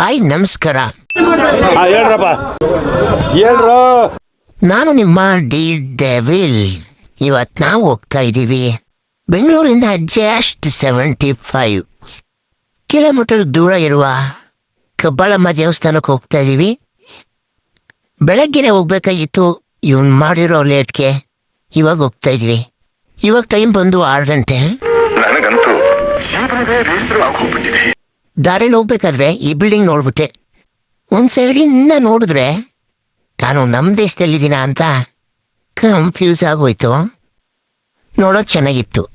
Hi ನಮಸ್ಕಾರ. ಹೇಳ್ರಪ್ಪ. ಹೇಳ್ರು. ನಾನು ನಿಮ್ಮ ಡಿ ಡೆವಿಲ್. ಇವತ್ತು ನಾವು ಹೋಗ್ತಾ ಇದ್ದೀವಿ. ಬೆಂಗಳೂರಿಂದ ಜಸ್ಟ್ ಸೆವೆಂಟಿ ಫೈವ್. ಕಿಲೋಮೀಟರ್ ದೂರ ಇರುವ ಕಬ್ಬಾಳಮ್ಮ ದೇವಸ್ಥಾನಕ್ಕೆ ಹೋಗ್ತಾ ಇದ್ದೀವಿ. ಬೆಳಗ್ಗೆನೆ ಹೋಗ್ಬೇಕಾಗಿತ್ತು. ಇವನ್ ಮಾಡಿರೋ ಲೇಟ್ಗೆ ಇವಾಗ ಹೋಗ್ತಾ ಇದ್ವಿ ಇವಾಗ ಟೈಮ್ ಬಂದು ಆರು ಗಂಟೆ. ನನಗಂತೂ ಜೀವನವೇ ಬೇಸರವಾಗಿ ಆಗೋಗ್ಬಿಟ್ಟಿದೆ ದಾರಿಲಿ ಹೋಗ್ಬೇಕಾದ್ರೆ ಈ ಬಿಲ್ಡಿಂಗ್ ನೋಡ್ಬಿಟ್ಟೆ. ಒಂದು ಸೈಡಿಂದ ನೋಡಿದ್ರೆ ನಾನು ನಮ್ಮ ದೇಶದಲ್ಲಿದ್ದೀನ ಅಂತ ಕನ್ಫ್ಯೂಸ್ ಆಗೋಯ್ತು. ನೋಡೋದು ಚೆನ್ನಾಗಿತ್ತು.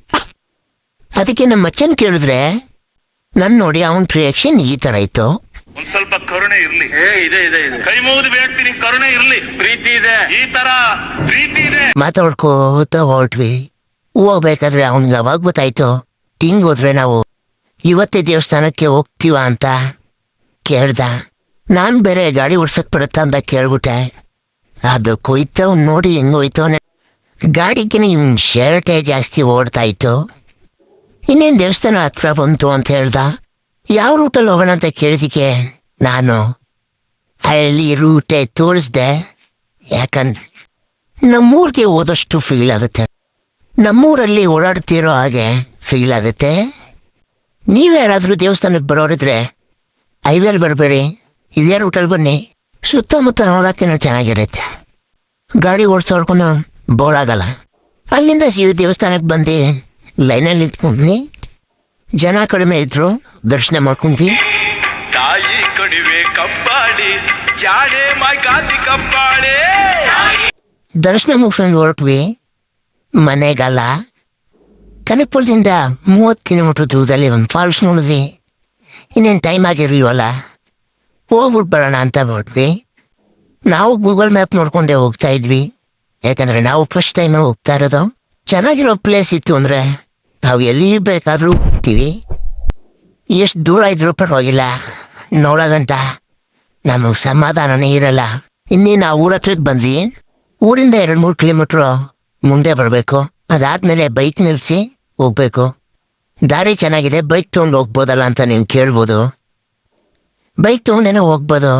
ಅದಕ್ಕೆ ನಮ್ಮ ಅಚ್ಚನ್ ಕೇಳಿದ್ರೆ ನನ್ನ ನೋಡಿ ಅವನ ರಿಯಾಕ್ಷನ್ ಈ ತರ ಇತ್ತು. ಒಂದ್ ಸ್ವಲ್ಪ ಕರುಣೆ ಇರ್ಲಿ. ಏ ಇದೆ ಇದೆ ಇದೆ. ಕೈ ಮುಗಿದು ಬೇಡ್ತೀನಿ ಕರುಣೆ ಇರ್ಲಿ. ಪ್ರೀತಿ ಇದೆ. ಈ ತರ ಪ್ರೀತಿ ಇದೆ. ಮಾತಾಡ್ಕೋತ ಹೊರಟ್ವಿ. ಹೋಗ್ಬೇಕಾದ್ರೆ ಅವನಿಗೆ ಅವಾಗ ಗೊತ್ತಾಯ್ತು. ಹಿಂಗ್ ಹೋದ್ರೆ ನಾವು ಇವತ್ತೇ ದೇವಸ್ಥಾನಕ್ಕೆ ಹೋಗ್ತೀವ ಅಂತ ಕೇಳ್ದ. ನಾನು ಬೇರೆ ಗಾಡಿ ಓಡ್ಸಕ್ ಬರುತ್ತಾ ಅಂತ ಕೇಳ್ಬಿಟ್ಟೆ. ಅದು ಕೊಯ್ತವ್ ನೋಡಿ ಹೆಂಗ್ ಹೋಯ್ತವನೆ ಗಾಡಿಗಿನ ಇವ್ನ್ ಶರ್ಟೇ ಜಾಸ್ತಿ ಓಡ್ತಾ ಇತ್ತು. ಇನ್ನೇನು ದೇವಸ್ಥಾನ ಹತ್ರ ಬಂತು ಅಂತ ಹೇಳ್ದ. ಯಾವ ರೂಟಲ್ಲಿ ಹೋಗೋಣ ಅಂತ ಕೇಳಿದಿಕ್ಕೆ ನಾನು ಅಲ್ಲಿ ರೂಟೇ ತೋರಿಸ್ದೆ. ಯಾಕಂದ್ರೆ ನಮ್ಮೂರಿಗೆ ಹೋದಷ್ಟು ಫೀಲ್ ಆಗುತ್ತೆ. ನಮ್ಮೂರಲ್ಲಿ ಓಡಾಡ್ತಿರೋ ಹಾಗೆ ಫೀಲ್ ಆಗುತ್ತೆ. ನೀವ್ಯಾರಾದ್ರೂ ದೇವಸ್ಥಾನಕ್ಕೆ ಬರೋರಿದ್ರೆ ಹೈವೇಲಿ ಬರಬೇಡಿ ಇದೇ ರೂಟಲ್ಲಿ ಬನ್ನಿ ಸುತ್ತಮುತ್ತ ನೋಡೋಕ್ಕೇನೋ ಚೆನ್ನಾಗಿರುತ್ತೆ. ಗಾಡಿ ಓಡಿಸೋರ್ಕೊಂಡು ಬೋರ್ ಆಗಲ್ಲ. ಅಲ್ಲಿಂದ ಸೀದಾ ದೇವಸ್ಥಾನಕ್ಕೆ ಬಂದು ಲೈನಲ್ಲಿ ನಿಂತ್ಕೊಂಡ್ವಿ ಜನ ಕಡಿಮೆ ಇದ್ರು ದರ್ಶನ ಮಾಡ್ಕೊಂಡ್ವಿ. ತಾಯಿ ಕಣಿವೆ ಕಪ್ಪಾಳಿ ಜಾಡೆ ಮಾಯ್ಕಾತಿ ಕಪ್ಪಾಳೆ. ದರ್ಶನ ಮುಗಿಸ್ಕೊಂಡು ಹೊರಟ್ವಿ. ಮನೆಗಲ್ಲ. ಕನಕಪುರದಿಂದ ಮೂವತ್ತು ಕಿಲೋಮೀಟರ್ ದೂರದಲ್ಲಿ ಒಂದು ಫಾಲ್ಸ್ ನೋಡಿದ್ವಿ ಇನ್ನೇನು ಟೈಮ್ ಆಗಿರ್ಲಿವಲ್ಲ ಹೋಗ್ಬಿಟ್ಟು ಬರೋಣ ಅಂತ ಹೊರಟ್ವಿ ನಾವು ಗೂಗಲ್ ಮ್ಯಾಪ್ ನೋಡ್ಕೊಂಡೇ ಹೋಗ್ತಾ ಇದ್ವಿ. ಯಾಕಂದ್ರೆ ನಾವು ಫಸ್ಟ್ ಟೈಮ್ ಹೋಗ್ತಾ ಇರೋದು. ಚೆನ್ನಾಗಿರೋ ಪ್ಲೇಸ್ ಇತ್ತು ಅಂದರೆ ನಾವು ಎಲ್ಲಿ ಬೇಕಾದರೂ ಹೋಗ್ತೀವಿ. ಎಷ್ಟು ದೂರ ಇದ್ರೂ ಪರವಾಗಿಲ್ಲ. ನೋಡೋಗಂಟ ನಮಗೆ ಸಮಾಧಾನನೇ ಇರಲ್ಲ. ಇನ್ನೇನು ಆ ಊರ ಹತ್ರಕ್ಕೆ ಬಂದ್ವಿ. ಊರಿಂದ ಎರಡು ಮೂರು ಕಿಲೋಮೀಟ್ರು ಮುಂದೆ ಬರಬೇಕು. ಅದಾದ್ಮೇಲೆ ಬೈಕ್ ನಿಲ್ಲಿಸಿ ಹೋಗ್ಬೇಕು. ದಾರಿ ಚೆನ್ನಾಗಿದೆ ಬೈಕ್ ತೊಗೊಂಡು ಹೋಗ್ಬೋದಲ್ಲ ಅಂತ ನೀವು ಕೇಳ್ಬೋದು. ಬೈಕ್ ತೊಗೊಂಡೇನೆ ಹೋಗ್ಬೋದು.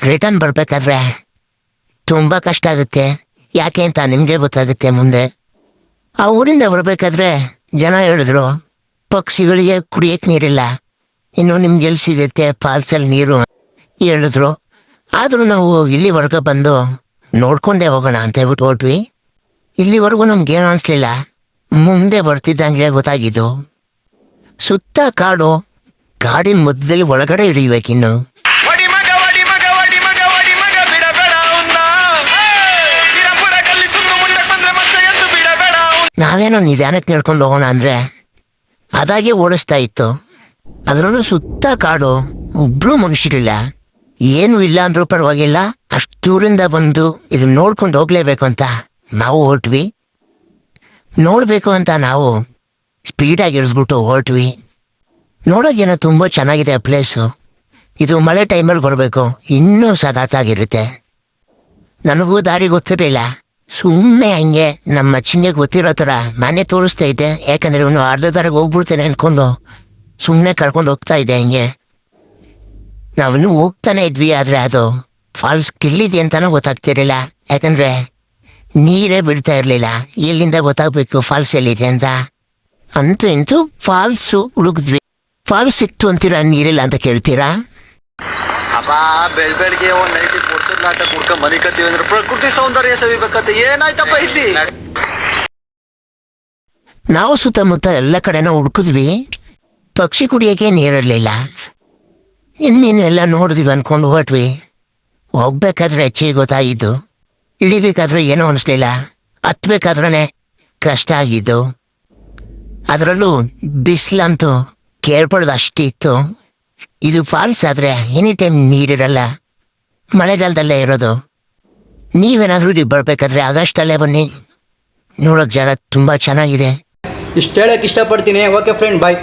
ರಿಟರ್ನ್ ಬರಬೇಕಾದ್ರೆ ತುಂಬ ಕಷ್ಟ ಆಗುತ್ತೆ. ಯಾಕೆ ಅಂತ ನಿಮಗೆ ಗೊತ್ತಾಗುತ್ತೆ ಮುಂದೆ. ಆ ಊರಿಂದ ಬರಬೇಕಾದ್ರೆ ಜನ ಹೇಳಿದ್ರು, ಪಕ್ಷಿಗಳಿಗೆ ಕುಡಿಯೋಕ್ಕೆ ನೀರಿಲ್ಲ. ಇನ್ನು ನಿಮ್ಗೆ ಎಲ್ಲಿ ಸಿಗುತ್ತೆ ಫಾಲ್ಸಲ್ಲಿ ನೀರು ಹೇಳಿದ್ರು. ಆದರೂ ನಾವು ಇಲ್ಲಿವರೆಗೆ ಬಂದು ನೋಡ್ಕೊಂಡೇ ಹೋಗೋಣ ಅಂತ ಹೇಳ್ಬಿಟ್ಟು ಹೊರಟ್ವಿ. ಇಲ್ಲಿವರೆಗೂ ನಮ್ಗೇನು ಅನಿಸ್ಲಿಲ್ಲ. ಮುಂದೆ ಬರ್ತಿದ್ದಂಗೆ ಗೊತ್ತಾಗಿದ್ದು. ಸುತ್ತ ಕಾಡು ಕಾಡಿನ ಮಧ್ಯದಲ್ಲಿ ಒಳಗಡೆ ಹಿಡಿಬೇಕಿನ್ನು ನಾವೇನೋ ನಿಧಾನಕ್ಕೆ ನಡ್ಕೊಂಡು ಹೋಗೋಣ ಅಂದ್ರೆ ಅದಾಗೆ ಓಡಿಸ್ತಾ ಇತ್ತು. ಅದರಲ್ಲೂ ಸುತ್ತ ಕಾಡು ಒಬ್ರು ಮನುಷ್ಯರಿಲ್ಲ. ಏನು ಇಲ್ಲ ಅಂದ್ರೂ ಪರವಾಗಿಲ್ಲ. ಅಷ್ಟು ದೂರಿಂದ ಬಂದು ಇದನ್ನ ನೋಡ್ಕೊಂಡು ಹೋಗ್ಲೇಬೇಕು ಅಂತ. ನಾವು ಹೊರಟ್ವಿ. ನೋಡಬೇಕು ಅಂತ ನಾವು ಸ್ಪೀಡಾಗಿ ಇಳಿಸ್ಬಿಟ್ಟು ಹೊರಟ್ವಿ. ನೋಡೋಕೇನೋ ತುಂಬ ಚೆನ್ನಾಗಿದೆ ಆ ಪ್ಲೇಸು ಇದು ಮಳೆ ಟೈಮಲ್ಲಿ ಬರಬೇಕು. ಇನ್ನೂ ಸದಾತಾಗಿರುತ್ತೆ ನನಗೂ ದಾರಿ ಗೊತ್ತಿರಲಿಲ್ಲ. ಸುಮ್ಮನೆ ಹಂಗೆ ನಮ್ಮ ಚಿನ್ನೆ ಗೊತ್ತಿರೋ ಥರ ಮನೆ ತೋರಿಸ್ತಾ ಇದ್ದೆ. ಯಾಕಂದರೆ ಇವನು ಅರ್ಧ ದಾರಿಗೆ ಹೋಗ್ಬಿಡ್ತೇನೆ ಅಂದ್ಕೊಂಡು ಸುಮ್ಮನೆ ಕರ್ಕೊಂಡು ಹೋಗ್ತಾ ಇದ್ದೆ ಹಂಗೆ. ನಾವಿನ್ನೂ ಹೋಗ್ತಾನೆ ಇದ್ವಿ, ಆದರೆ ಅದು ಫಾಲ್ಸ್ ಕಿಲ್ಲಿದೆ ಅಂತಲೂ ಗೊತ್ತಾಗ್ತಿರಲಿಲ್ಲ. ಯಾಕಂದ್ರೆ ನೀರೇ ಬಿಡ್ತಾ ಇರಲಿಲ್ಲ. ಎಲ್ಲಿಂದ ಗೊತ್ತಾಗಬೇಕು ಫಾಲ್ಸ್ ಎಲ್ಲಿದೆ ಅಂತ? ಅಂತೂ ಇಂತೂ ಫಾಲ್ಸು ಹುಡುಕಿದ್ವಿ. ಫಾಲ್ಸ್ ಸಿಕ್ತು ಅಂತೀರಾ ನೀರಿಲ್ಲ ಅಂತ ಕೇಳ್ತೀರಾ? ಅಪ್ಪ ಬೆಳ್ ಬೆಳಗ್ಗೆ ಒಂದ್ ನೈಟಿ ಕುಡ್ಸದ್ನ ಅಂತ ಕುಡ್ಕೊಂಡ್ ಮನಿ ಅಂದ್ರೆ ಪ್ರಕೃತಿ ಸೌಂದರ್ಯ ಸವಿಬೇಕಂತ ಏನಾಯ್ತಪ್ಪ ಇಲ್ಲಿ? ನಾವು ಸುತ್ತಮುತ್ತ ಎಲ್ಲ ಕಡೆನೂ ಹುಡುಕಿದ್ವಿ. ಪಕ್ಷಿ ಕುಡಿಯೋಕೆ ನೀರಿರಲಿಲ್ಲ. ಇನ್ನೇನೆಲ್ಲ ನೋಡಿದ್ವಿ ಅನ್ಕೊಂಡು ಹೊರಟ್ವಿ. ಹೋಗ್ಬೇಕಾದ್ರೆ ಹೆಚ್ಚಿಗೆ ಗೊತ್ತಾಗಿದ್ದು ಇಳಿಬೇಕಾದ್ರೆ ಏನೂ ಅನಿಸ್ಲಿಲ್ಲ. ಹತ್ಬೇಕಾದ್ರೆ ಕಷ್ಟ ಆಗಿದ್ದು. ಅದರಲ್ಲೂ ಬಿಸಿಲಂತೂ ಕೇಳ್ಪಡ್ದು ಅಷ್ಟಿತ್ತು. ಇದು ಫಾಲ್ಸ್ ಆದರೆ ಎನಿ ಟೈಮ್ ನೀರಿರಲ್ಲ. ಮಳೆಗಾಲದಲ್ಲೇ ಇರೋದು. ನೀವೇನಾದರೂ ಇಲ್ಲಿ ಬರಬೇಕಾದ್ರೆ ಆಗಸ್ಟಲ್ಲೇ ಬನ್ನಿ. ನೋಡೋಕೆ ಜಾಗ ತುಂಬ ಚೆನ್ನಾಗಿದೆ. ಇಷ್ಟು ಹೇಳಕ್ಕೆ ಇಷ್ಟಪಡ್ತೀನಿ. Okay friend bye